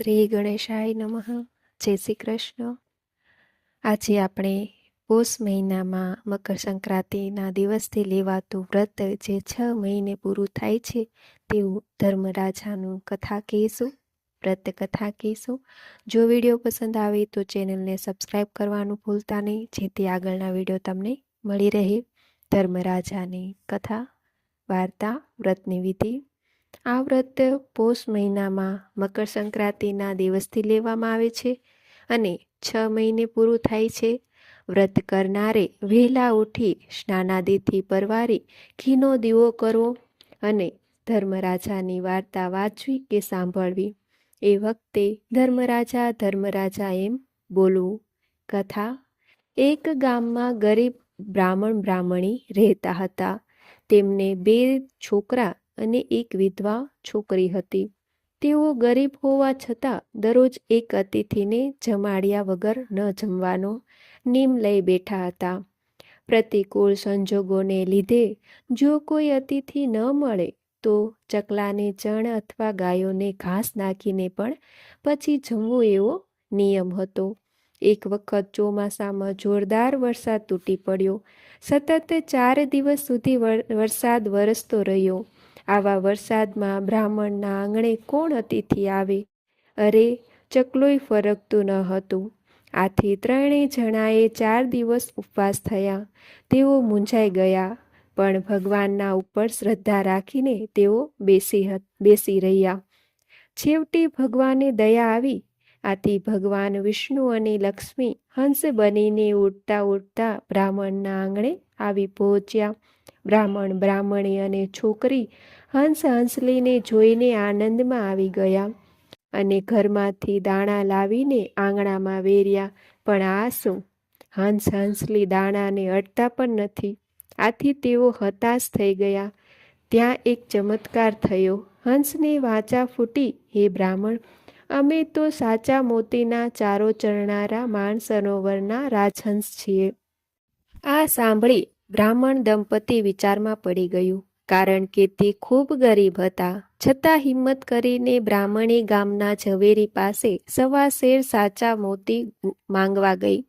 શ્રી ગણેશાય નમઃ. જય શ્રી કૃષ્ણ. આજે આપણે પોષ મહિનામાં મકર સંક્રાંતિના દિવસથી લેવાતું વ્રત જે છ મહિને પૂરું થાય છે તેવું ધર્મરાજાનું કથા કહીશું, વ્રત કથા કહીશું. જો વીડિયો પસંદ આવે તો ચેનલને સબસ્ક્રાઈબ કરવાનું ભૂલતા નહીં, જેથી આગળના વીડિયો તમને મળી રહે. ધર્મરાજાની કથા, વાર્તા, વ્રતની વિધિ આ વ્રત પોષ મહિનામાં મકર સંક્રાંતિના દિવસથી લેવામાં આવે છે અને છ મહિને પૂરું થાય છે. વ્રત કરનારે વહેલા ઉઠી સ્નાનાદિથી પરવારી ઘીનો દીવો કરવો અને ધર્મરાજાની વાર્તા વાંચવી કે સાંભળવી. એ વખતે ધર્મરાજા ધર્મરાજા એમ બોલવું. કથા, એક ગામમાં ગરીબ બ્રાહ્મણ બ્રાહ્મણી રહેતા હતા. તેમને બે છોકરા અને એક વિધવા છોકરી હતી. તેઓ ગરીબ હોવા છતાં દરરોજ એક અતિથિને જમાડ્યા વગર ન જમવાનો નિયમ લઈ બેઠા હતા. પ્રતિકૂળ સંજોગોને લીધે જો કોઈ અતિથિ ન મળે તો ચકલાને ચણ અથવા ગાયોને ઘાસ નાખીને પણ પછી જમવું એવો નિયમ હતો. એક વખત ચોમાસામાં જોરદાર વરસાદ તૂટી પડ્યો. સતત ચાર દિવસ સુધી વરસાદ વરસતો રહ્યો. આવા વરસાદમાં બ્રાહ્મણના આંગણે કોણ અતિથિ આવે? અરે, ચકલોય ફરકતું ન હતું. આથી ત્રણેય જણાએ ચાર દિવસ ઉપવાસ થયા. તેઓ મૂંઝાઈ ગયા, પણ ભગવાનના ઉપર શ્રદ્ધા રાખીને તેઓ બેસી બેસી રહ્યા. છેવટે ભગવાને દયા આવી. આથી ભગવાન વિષ્ણુ અને લક્ષ્મી હંસ બનીને ઉડતા ઉડતા બ્રાહ્મણના આંગણે આવી પહોંચ્યા. બ્રાહ્મણ, બ્રાહ્મણી અને છોકરી હંસ હંસલીને જોઈને આનંદમાં આવી ગયા અને ઘરમાંથી દાણા લાવીને આંગણામાં વેર્યા, પણ આ શું? હંસ હંસલી દાણાને અડતા પણ નથી. આથી તેઓ હતાશ થઈ ગયા. ત્યાં એક ચમત્કાર થયો. હંસને વાચા ફૂટી, હે બ્રાહ્મણ, અમે તો સાચા મોતીના ચારો ચરણારા માણ સરોવરના રાજહંસ છીએ. આ સાંભળી બ્રાહ્મણ દંપતી વિચારમાં પડી ગયું, કારણ કે તે ખૂબ ગરીબ હતા. છતાં હિંમત કરીને બ્રાહ્મણી ગામના ઝવેરી પાસે સવા શેર સાચા મોતી માંગવા ગઈ.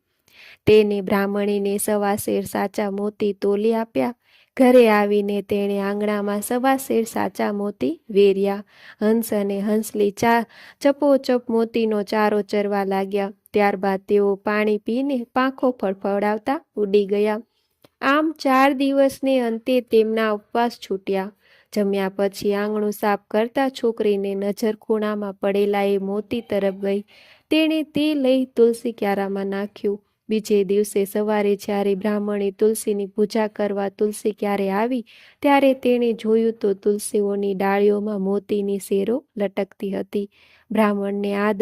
તેને બ્રાહ્મણીને સવા શેર સાચા મોતી તોલી આપ્યા. ઘરે આવીને તેણે આંગણામાં સવા શેર સાચા મોતી વેર્યા. હંસ અને હંસલી ચા, ચપોચપ મોતીનો ચારો ચરવા લાગ્યા. ત્યારબાદ તેઓ પાણી પીને પાંખો ફળફળાવતા ઉડી ગયા. આમ ચાર દિવસને અંતે તેમના ઉપવાસ છૂટ્યા. જમ્યા પછી આંગણું સાફ કરતા છોકરીને નજર ખૂણામાં પડેલા એ મોતી તરફ ગઈ. તેણે તે લઈ તુલસી ક્યારામાં નાખ્યું. બીજે દિવસે સવારે જ્યારે બ્રાહ્મણે તુલસીની પૂજા કરવા તુલસી ક્યારે આવી, ત્યારે તેણે જોયું તો તુલસીઓની ડાળીઓમાં મોતીની શેરો લટકતી હતી. બ્રાહ્મણને આ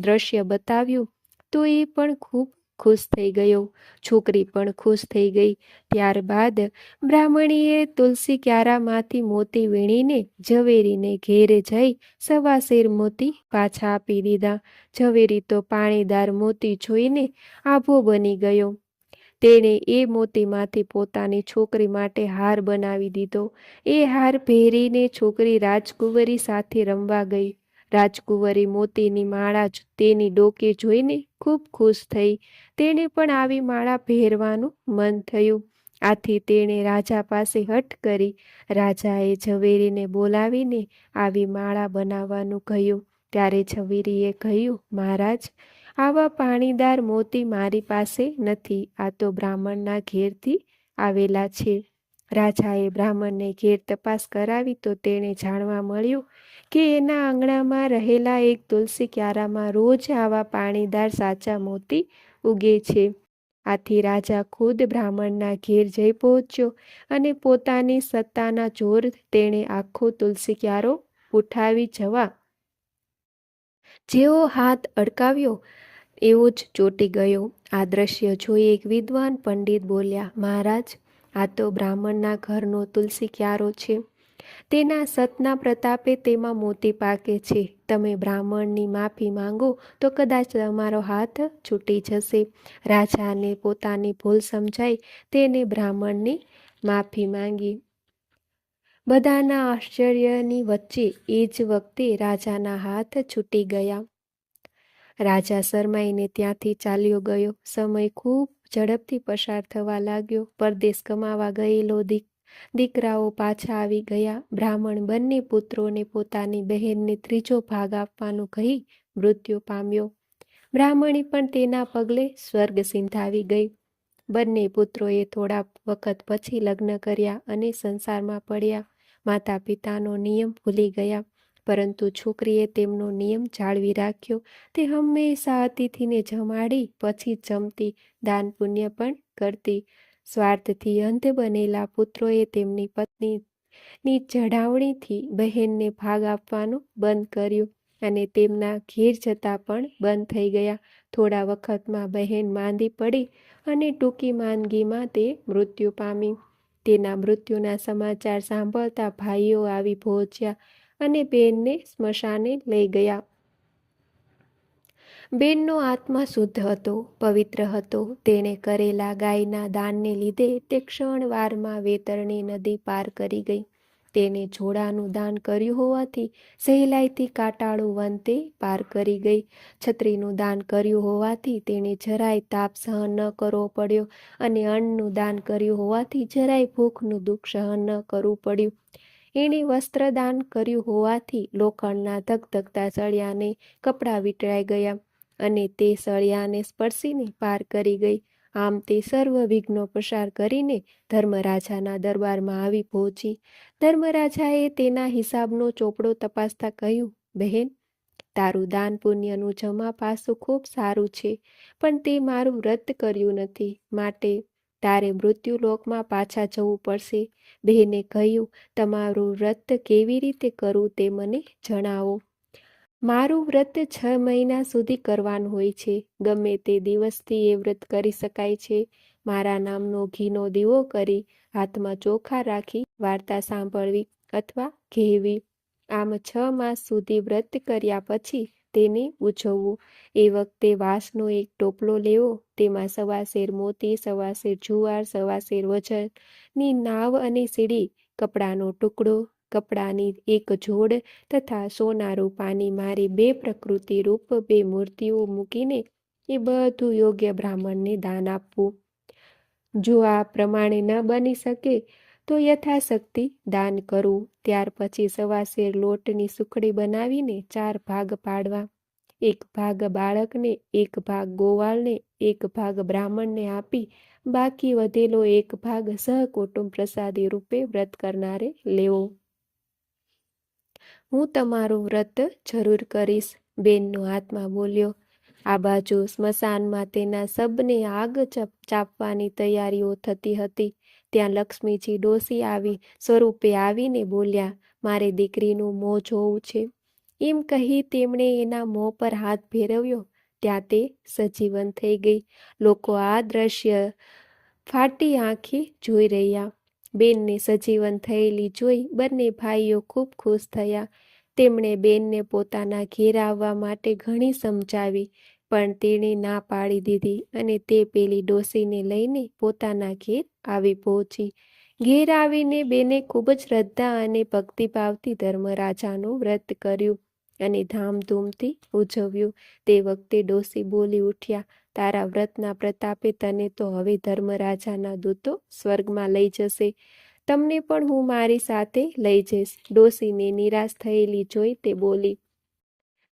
દ્રશ્ય બતાવ્યું તો એ પણ ખૂબ ખુશ થઈ ગયો. છોકરી પણ ખુશ થઈ ગઈ. ત્યારબાદ બ્રાહ્મણીએ તુલસી ક્યારામાંથી મોતી વીણીને ઝવેરીને ઘેરે જઈ સવા શેર મોતી પાછા આપી દીધા. ઝવેરી તો પાણીદાર મોતી જોઈને આભો બની ગયો. તેણે એ મોતીમાંથી પોતાની છોકરી માટે હાર બનાવી દીધો. એ હાર પહેરીને છોકરી રાજકુંવરી સાથે રમવા ગઈ. રાજકુંવરી મોતીની માળા તેની ડોકે જોઈને ખૂબ ખુશ થઈ. તેણે પણ આવી માળા પહેરવાનું મન થયું. આથી તેણે રાજા પાસે હટ કરી. રાજાએ ઝવેરીને બોલાવીને આવી માળા બનાવવાનું કહ્યું. ત્યારે ઝવેરીએ કહ્યું, મહારાજ, આવા પાણીદાર મોતી મારી પાસે નથી. આ તો બ્રાહ્મણના ઘેરથી આવેલા છે. રાજાએ બ્રાહ્મણને ઘેર તપાસ કરાવી તો તેણે જાણવા મળ્યું કે એના આંગણામાં રહેલા એક તુલસી ક્યારામાં રોજ આવા પાણીદાર સાચા મોતી ઉગે છે. આથી રાજા ખુદ બ્રાહ્મણના ઘેર જઈ પહોંચ્યો અને પોતાની સત્તાના જોર તેણે આખો તુલસી ક્યારો ઉઠાવી જવા. જેવો હાથ અડકાવ્યો, એવો જ ચોટી ગયો. આ દ્રશ્ય જોઈ એક વિદ્વાન પંડિત બોલ્યા, મહારાજ, આ તો બ્રાહ્મણના ઘરનો તુલસી ક્યારો છે. તેના સતના પ્રતાપે તેમાં મોતી પાકે છે. તમે બ્રાહ્મણની માફી માંગો તો કદાચ તમારો હાથ છૂટી જશે. રાજાને પોતાની ભૂલ સમજાઈ તેને બ્રાહ્મણની માફી માંગી. બધાના આશ્ચર્યની વચ્ચે એ જ વખતે રાજાના હાથ છૂટી ગયા. રાજા શરમાઈને ત્યાંથી ચાલ્યો ગયો. સમય ખૂબ ઝડપથી પસાર થવા લાગ્યો. પરદેશ કમાવા ગયેલો દીક દીકરાઓ પાછા આવી ગયા. બ્રાહ્મણ બંને પુત્રોને પોતાની બહેનને ત્રીજો ભાગ આપવાનું કહી મૃત્યુ પામ્યો. બ્રાહ્મણી પણ તેના પગલે સ્વર્ગ સિંધાવી ગઈ. બંને પુત્રોએ થોડા વખત પછી લગ્ન કર્યા અને સંસારમાં પડ્યા. માતા પિતાનો નિયમ ભૂલી ગયા, પરંતુ છોકરીએ તેમનો નિયમ જાળવી રાખ્યો. તે હંમેશા અતિથિને જમાડી, પછી જમતી દાન પુણ્ય પણ કરતી સ્વાર્થથી અંધ બનેલા પુત્રોએ તેમની પત્નીની ચઢાવણીથી બહેનને ભાગ આપવાનું બંધ કર્યું અને તેમના ઘેર જતા પણ બંધ થઈ ગયા. થોડા વખતમાં બહેન માંદી પડી અને ટૂંકી માંદગીમાં તે મૃત્યુ પામી. તેના મૃત્યુના સમાચાર સાંભળતા ભાઈઓ આવી પહોંચ્યા અને બેનને સ્મશાને લઈ ગયા. બેનનો આત્મા શુદ્ધ હતો, પવિત્ર હતો. તેણે કરેલા ગાયના દાનને લીધે તે ક્ષણવારમાં વેતરણી નદી પાર કરી ગઈ. તેને જોડાનું દાન કર્યું હોવાથી સહેલાઈથી કાટાળું વંતે પાર કરી ગઈ. છત્રીનું દાન કર્યું હોવાથી તેણે જરાય તાપ સહન ન કરવો પડ્યો અને અન્નનું દાન કર્યું હોવાથી જરાય ભૂખનું દુઃખ સહન ન કરવું પડ્યું. એણે વસ્ત્રદાન કર્યું હોવાથી લોખંડના ધગધગતા સળિયાને કપડાં વીંટળાઈ ગયા. અને તે સળિયાને સ્પર્શીને પાર કરી ગઈ. આમ તે સર્વ વિઘ્નો પસાર કરીને ધર્મરાજાના દરબારમાં આવી પહોંચી. ધર્મરાજાએ તેના હિસાબનો ચોપડો તપાસતા કહ્યું, બહેન, તારું દાન પુણ્યનું જમા પાસું ખૂબ સારું છે, પણ તે મારું વ્રત કર્યું નથી. માટે તારે મૃત્યુલોકમાં પાછા જવું પડશે. બહેને કહ્યું, તમારું વ્રત કેવી રીતે કરવું તે મને જણાવો. મારું વ્રત છ મહિના સુધી કરવાનું હોય છે. ગમે તે દિવસથી એ વ્રત કરી શકાય છે. મારા નામનો ઘીનો દીવો કરી, હાથમાં ચોખા રાખી, વાર્તા સાંભળવી અથવા કહેવી આમ છ માસ સુધી વ્રત કર્યા પછી તેને ઉજવવું. એ વખતે વાંસનો એક ટોપલો લેવો. તેમાં સવાશેર મોતી સવાશેર જુવાર સવાશેર વજનની નાવ અને સીડી, કપડાનો ટુકડો કપડાની એક જોડ તથા સોના રૂપાની મારી બે પ્રકૃતિ રૂપ બે મૂર્તિઓ મૂકીને એ બધું યોગ્ય બ્રાહ્મણને દાન આપવું. જો આ પ્રમાણે ન બની શકે, તો યથાશક્તિ દાન કરવું ત્યાર પછી સવાસેર લોટની સુખડી બનાવીને ચાર ભાગ પાડવા. એક ભાગ બાળકને, એક ભાગ ગોવાળને, એક ભાગ બ્રાહ્મણને આપી બાકી વધેલો એક ભાગ સહકુટુંબ પ્રસાદી રૂપે વ્રત કરનારે લેવો. હું તમારું વ્રત જરૂર કરીશ. બેનનો હાથમાં બોલ્યો, આ બાજુ સ્મશાનમાં તેના સબને આગ ચાપવાની તૈયારીઓ થતી હતી. ત્યાં લક્ષ્મીજી ડોસી આવી, સ્વરૂપે આવીને બોલ્યા, મારે દીકરીનું મોં જોવું છે. એમ કહી તેમણે એના મોં પર હાથ ફેરવ્યો. ત્યાં તે સજીવન થઈ ગઈ. લોકો આ દ્રશ્ય ફાટી આંખી જોઈ રહ્યા. બેનને સજીવન થયેલી જોઈ બંને ભાઈઓ ખૂબ ખુશ થયા. તેમણે બેનને પોતાના ઘેર આવવા માટે ઘણી સમજાવી, પણ તેણે ના પાડી દીધી અને તે પેલી ડોસીને લઈને પોતાના ઘેર આવી પહોંચી. ઘેર આવીને બેને ખૂબ જ શ્રદ્ધા અને ભક્તિભાવથી ધર્મરાજાનું વ્રત કર્યું અને ધામધૂમથી ઉજવ્યું. તે વખતે ડોસી બોલી ઉઠ્યા તારા વ્રતના પ્રતાપે તને તો હવે ધર્મરાજાના દૂતો સ્વર્ગમાં લઈ જશે. તમને પણ હું મારી સાથે લઈ જઈશ. ડોસીને નિરાશ થયેલી જોઈ તે બોલી.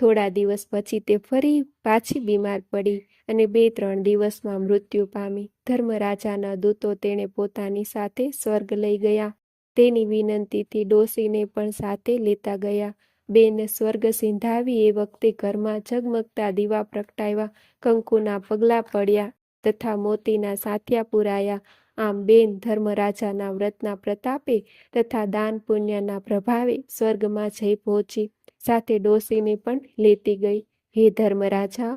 થોડા દિવસ પછી તે ફરી પાછી બીમાર પડી અને બે ત્રણ દિવસમાં મૃત્યુ પામી. ધર્મરાજાના દૂતો તેણે પોતાની સાથે સ્વર્ગ લઈ ગયા. તેની વિનંતીથી ડોસીને પણ સાથે લેતા ગયા. બેન સ્વર્ગ સિંધાવી એ વખતે ઘરમાં ઝગમગતા દીવા પ્રગટાવ્યા, કંકુના પગલાં પડ્યા તથા મોતીના સાથિયા પુરાયા. આમ બેન ધર્મરાજાના વ્રતના પ્રતાપે તથા દાન પુણ્યના પ્રભાવે સ્વર્ગમાં જઈ પહોંચી, સાથે ડોસીને પણ લેતી ગઈ. હે ધર્મરાજા,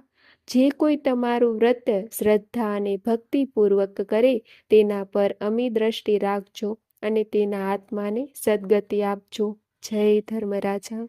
જે કોઈ તમારું વ્રત શ્રદ્ધા અને ભક્તિપૂર્વક કરે તેના પર અમી દ્રષ્ટિ રાખજો અને તેના આત્માને સદગતિ આપજો. જય ધર્મરાજા.